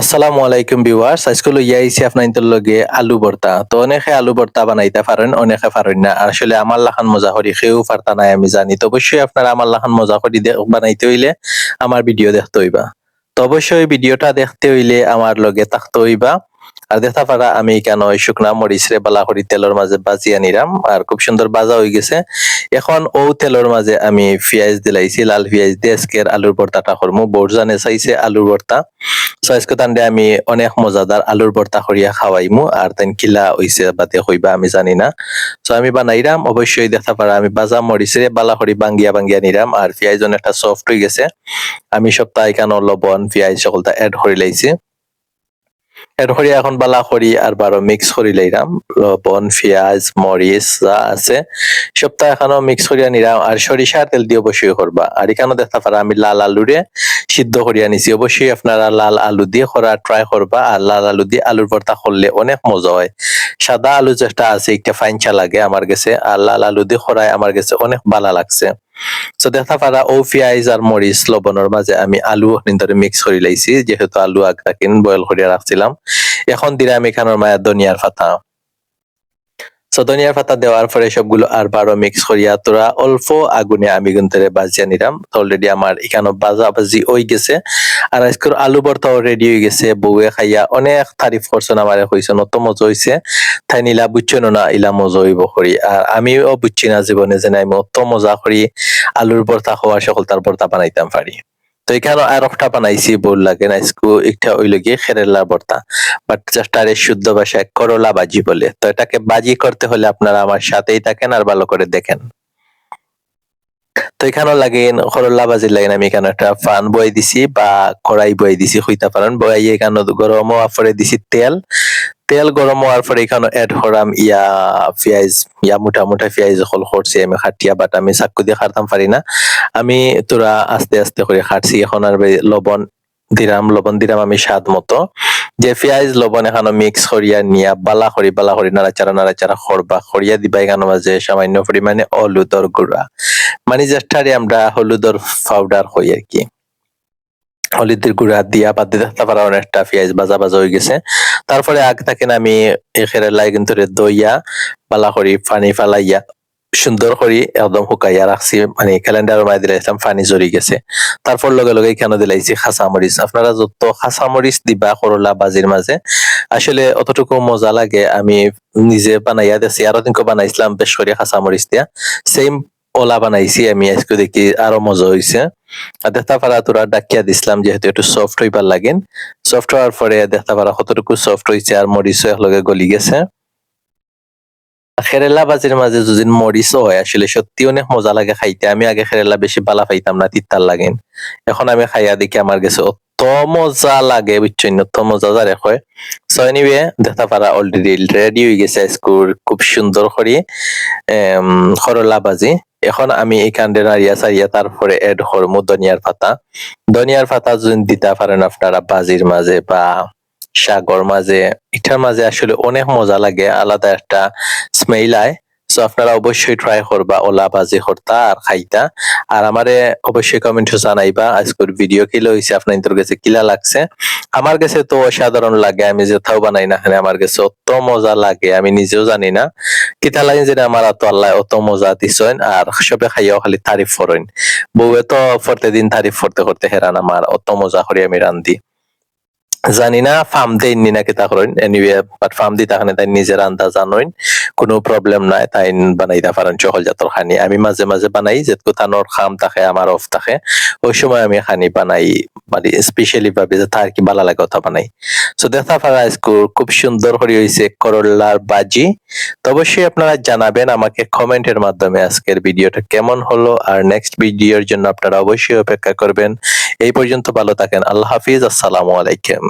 আসসালামু আলাইকুম ভিউয়ার্স আজকে লইয়া আইছি আপনাদের লগে আলু ভর্তা। তো অনেকে আলু ভর্তা বানাইতে পারেন, অনেকে পারেন না। আসলে আমার লাখান মজা করি সেও পারতা নাই, আমি জানি। তো অবশ্যই আপনারা আমার লাখান মজা করি বানাইতে হইলে আমার ভিডিও দেখতে হইবা। তো অবশ্যই ভিডিওটা দেখতে হইলে আমার লগে থাকতে হইবা। আর দেখা পারা আমি কেন ওই শুকনা মরিচ রে বালা করি তেলের মাঝে বাজিয়া নিলাম আর খুব সুন্দর বাজা হয়ে গেছে। এখন ও তেলের মাঝে আমি পেঁয়াজ দিলাইছি, লাল পেঁয়াজ দিয়ে আজকের আলুর ভর্তাটা করব বোর জানে চাইছে আলুর ভর্তা। সো আজকে তান্ডে আমি অনেক মজাদার আলুর ভর্তা করিয়া খাওয়াইমু। আর তাই কিলা হইছে বাতে হইবা আমি জানি না। সো আমি বানাইরাম অবশ্যই দেখা পারা আমি বাজা মরিচে বালা করি বাঙ্গিয়া বাঙ্গিয়া নিরাম আর পেঁয়াজ অনেকটা সফট হয়ে গেছে। আমি সপ্তাহ এখানে লবণ পেঁয়াজ সকলটা এড করে লাইছি। এড এখন বালা করি আর বারো মিক্স করে লাইরাম লবণ, পেঁয়াজ মরিচ যা আছে। সপ্তাহ এখানে মিক্স করিয়া নিরাম আর সরিষার তেল দিয়ে অবশ্যই করবা আর এখানে দেখা পারা আমি লাল আলুরে সিদ্ধ করিয়া নিছি। অবশ্যই আপনারা লাল আলু দিয়ে করা ট্রাই করবা আর লাল আলু দিয়ে আলুর ভর্তা করলে অনেক মজা হয়। সাদা আলু যেটা আছে একটা ফাইনচা লাগে আমার কাছে। আর লাল আলু দিয়ে করায় আমার কাছে অনেক ভালো লাগছে। তো পারা ও পেঁয়াজ আর মরিচ লবণের মাঝে আমি আলু এনেদৰে মিক্স কৰি লৈছি, যিহেতু আলু আগটা বইল কৰি ৰাখছিলাম। এখন এখন আমি খানৰ মায়া ধনিয়াৰ পাতা সো ধনিয়ার পাতা দেওয়ার পরে সবগুলো আর বারো মিক্স করিয়া তোরা অল্প আগুনে আমি কিন্তু বাজিয়া নিলাম। অলরেডি আমার এখানে বাজা বাজি হয়ে গেছে। আর আজকের আলু ভর্তাও রেডি হয়ে গেছে। বউয়ে খাইয়া অনেক তারিফ করছেন আমার হয়েছে নত মজা হয়েছে তাই নিলা বুঝছেন না ইলা মজা হইব করি আর আমিও বুঝছি না জীবনে যে আমি অত মজা করি আলুর ভর্তা খাওয়া সকল তার ভর্তা বানাইতাম পারি তো এখানে আর একটা বানাইছি বল লাগে না আজকে একটা ওই লগে খেরেলার ভর্তা। বাট জাস্ট আর শুদ্ধ ভাষায় করলা বাজি বলে। তো এটাকে বাজি করতে হলে আপনারা আমার সাথেই থাকেন আর ভালো করে দেখেন। তো এখানেও লাগেন করলা বাজির লাগেন আমি এখানে একটা ফান বয়ে দিছি বা কড়াই বয়ে দিছি, হইতে পারেন। বয়ে এখানে গরম হওয়ার পরে দিছি তেল। তেল গরম হওয়ার পরে এখানে এড করাম ইয়া পেঁয়াজ, ইয়া মোটা মোটা পেঁয়াজ হল করছি আমি খাটিয়া বাট আমি চাকু দিয়ে খাটতাম পারি না। আমি তোরা আস্তে আস্তে করে খাটছি এখন আর লবণ দিরাম লবণ দিরাম আমি স্বাদ মতো। যে পেঁয়াজ, লবণ এখানে মিক্স করিয়া নিয়া বালা করি বালা করি নাড়াচাড়া নাড়াচাড়া খরবা খরিয়া দিবা এখানে মাঝে সামান্য পরিমাণে হলুদর গুঁড়া। মানে জাস্টারে আমরা হলুদর পাউডার হই আর কি। হলুদের গুঁড়া দিয়া বাদ দিতে তারপরে অনেকটা পেঁয়াজ বাজা বাজা হয়ে গেছে। তারপরে আগ থাকেন আমি এখেরে লাই কিন্তু দইয়া, পালা করি, পানি ফালাইয়া, সুন্দর করি, একদম শুকাইয়া রাখছি মানে ক্যালেন্ডার মাই দিলাইছিলাম পানি জড়ি গেছে। তারপর লগে লগে কেন দিলাইছি? খাসা মরিচ আপনারা যত খাসা মরিচ দিবা করলা বাজির মাঝে আসলে অতটুকু মজা লাগে। আমি নিজে বানাইয়া দিছি আরও দিনকে বানাইছিলাম, বেশ করে খাসা মরিচ দিয়া। সেম ওলা বানাইছি আমি, আজকে দেখি আরও মজা আর দেখতে পারা তোরা ডাকিয়া দিছিলাম যেহেতু একটু সফট হইবার লাগেন সফট হওয়ার পরে দেখতে পারা কতটুকু সফট হইছে আর মরিচও একলগে গলি গেছে। খেরেলা বাজির মাঝে যদি মরিচ হয় আসলে সত্যি অনেক মজা লাগে খাইতে। আমি আগে খেরেলা বেশি বালা পাইতাম না তিত্তার লাগেন এখন আমি খাইয়া দেখি আমার কাছে অত মজা লাগে বুঝছেন অত মজা যারে হয় সো এনিওয়ে দেখতে পারা অলরেডি রেডি হয়ে গেছে স্কুল খুব সুন্দর করে খরলা বাজি। এখন আমি এখান দিয়ে নাড়িয়া সারিয়া তারপরে এড করব ধনিয়ার পাতা। ধনিয়ার পাতা যদি দিতে পারেন আপনারা বাজির মাঝে বা শাকর মাঝে এটার মাঝে আসলে অনেক মজা লাগে, আলাদা একটা স্মেল আয়। সো আপনারা অবশ্যই ট্রাই করবা, ওলা বাজি করতা আর খাইতা। আর আমারে অবশ্যই কমেন্ট জানাইবা, আজকের ভিডিও কিলো হয়েছে আপনাদের কাছে কিলা লাগছে। আমার কাছে তো অসাধারণ লাগে, আমি যেথাও বানাই না আমার কাছে অত মজা লাগে, আমি নিজেও জানি না। কিতা লাগে যে আমার তো আল্লাহ অত মজা দিছেন আর সবে খাইয়াও খালি তারিফ করেন বউয়ে তো দিন তারিফ করতে করতে হেরান আমার অত মজা করি আমি রান্ধি জানি না ফার্ম দেই নি না কিতা করেন। এনিওয়ে বাট ফার্ম দি তাখানে তাই নিজের আন্দা জানোইন কোনো প্রবলেম নাই, তাই বানাইতে পারেন চহল জাতর খানি। আমি মাঝে মাঝে বানাই যেটকো তানোর খাম থাকে আমার অফ থাকে ওই সময় আমি খানি বানাই মানে স্পেশালি ভাবে যে তার কি ভালো লাগে কথা বানাই। সো দেখা পারা স্কুল খুব সুন্দর করে হয়েছে করলার বাজি। তো অবশ্যই আপনারা জানাবেন আমাকে কমেন্টের মাধ্যমে আজকের ভিডিওটা কেমন হলো, আর নেক্সট ভিডিওর জন্য আপনারা অবশ্যই অপেক্ষা করবেন। এই পর্যন্ত ভালো থাকেন, আল্লাহ হাফিজ, আসসালামু আলাইকুম।